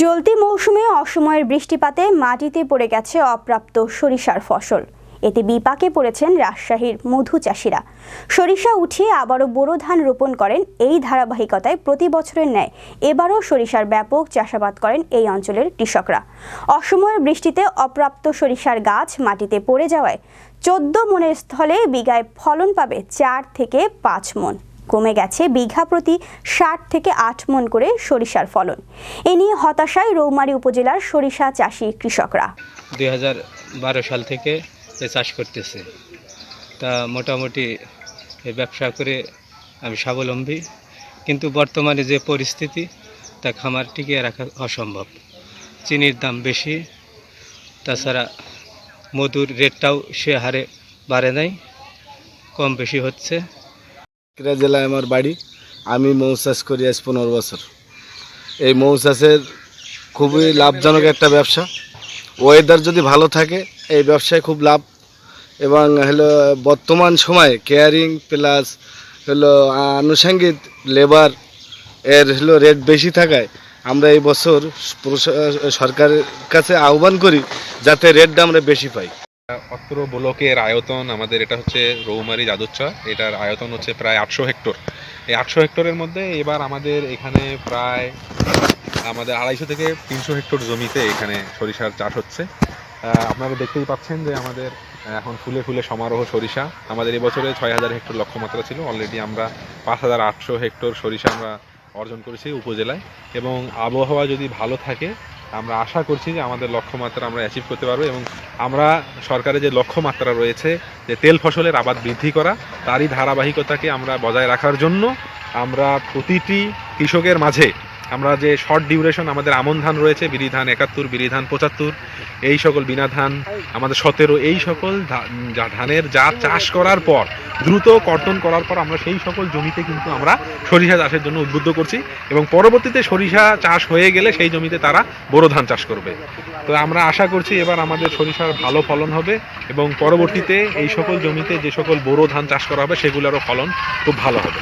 চলতি মৌসুমে অসময়ের বৃষ্টিপাতে মাটিতে পড়ে গেছে অপ্রাপ্ত সরিষার ফসল। এতে বিপাকে পড়েছেন রাজশাহীর মধু চাষিরা। সরিষা উঠিয়ে আবারও বোরো ধান রোপণ করেন এই ধারাবাহিকতায় প্রতি বছরের ন্যায় এবারও সরিষার ব্যাপক চাষাবাদ করেন এই অঞ্চলের কৃষকরা। অসময়ের বৃষ্টিতে অপ্রাপ্ত সরিষার গাছ মাটিতে পড়ে যাওয়ায় চোদ্দ মনের স্থলে বিঘায় ফলন পাবে চার থেকে পাঁচ মন। কমে গেছে বিঘা প্রতি ষাট থেকে আট মন করে সরিষার ফলন। এ নিয়ে হতাশায় রৌমারী উপজেলার সরিষা চাষি কৃষকরা। দুই হাজার বারো সাল থেকে চাষ করতেছে। তা মোটামুটি ব্যবসা করে আমি স্বাবলম্বী। কিন্তু বর্তমানে যে পরিস্থিতি, তা খামার টিকিয়ে রাখা অসম্ভব। চিনির দাম বেশি, তাছাড়া মধুর রেটটাও সে হারে বাড়ে নাই, কম বেশি হচ্ছে। সাতক্ষীরা জেলায় আমার বাড়ি। আমি মৌ চাষ করি আজ পনেরো বছর। এই মৌ চাষের খুবই লাভজনক একটা ব্যবসা। ওয়েদার যদি ভালো থাকে, এই ব্যবসায় খুব লাভ। এবং হলো বর্তমান সময়ে কেয়ারিং প্লাস হলো আনুষঙ্গিক লেবার এর হলো রেট বেশি থাকায় আমরা এই বছর সরকারের কাছে আহ্বান করি, যাতে রেটটা আমরা বেশি পাই। অত্র ব্লকের আয়তন আমাদের এটা হচ্ছে রৌমারি জাদুচ্চা এটার আয়তন হচ্ছে প্রায় আটশো হেক্টর। এই আটশো হেক্টরের মধ্যে এবার আমাদের এখানে প্রায় আমাদের আড়াইশো থেকে তিনশো হেক্টর জমিতে এখানে সরিষার চাষ হচ্ছে। আপনারা দেখতেই পাচ্ছেন যে আমাদের এখন ফুলে ফুলে সমারোহ সরিষা। আমাদের এবছরে ছয় হাজার হেক্টর লক্ষ্যমাত্রা ছিল। অলরেডি আমরা পাঁচ হাজার আটশো হেক্টর সরিষা আমরা অর্জন করেছি উপজেলায়। এবং আবহাওয়া যদি ভালো থাকে আমরা আশা করছি যে আমাদের লক্ষ্যমাত্রা আমরা অ্যাচিভ করতে পারব এবং আমরা সরকারের যে লক্ষ্যমাত্রা রয়েছে, যে তেল ফসলের আবাদ বৃদ্ধি করা, তারই ধারাবাহিকতাকে আমরা বজায় রাখার জন্য আমরা প্রতিটি কৃষকের মাঝে আমরা যে শর্ট ডিউরেশন আমাদের আমন ধান রয়েছে বিরি ধান একাত্তর বিরি ধান পঁচাত্তর, এই সকল বিনা ধান, আমাদের সতেরো, এই সকল ধানের যা চাষ করার পর দ্রুত কর্তন করার পর আমরা সেই সকল জমিতে কিন্তু আমরা সরিষা চাষের জন্য উদ্বুদ্ধ করছি এবং পরবর্তীতে সরিষা চাষ হয়ে গেলে সেই জমিতে তারা বোরো ধান চাষ করবে। তো আমরা আশা করছি এবার আমাদের সরিষার ভালো ফলন হবে এবং পরবর্তীতে এই সকল জমিতে যে সকল বোরো ধান চাষ করা হবে সেগুলোরও ফলন খুব ভালো হবে।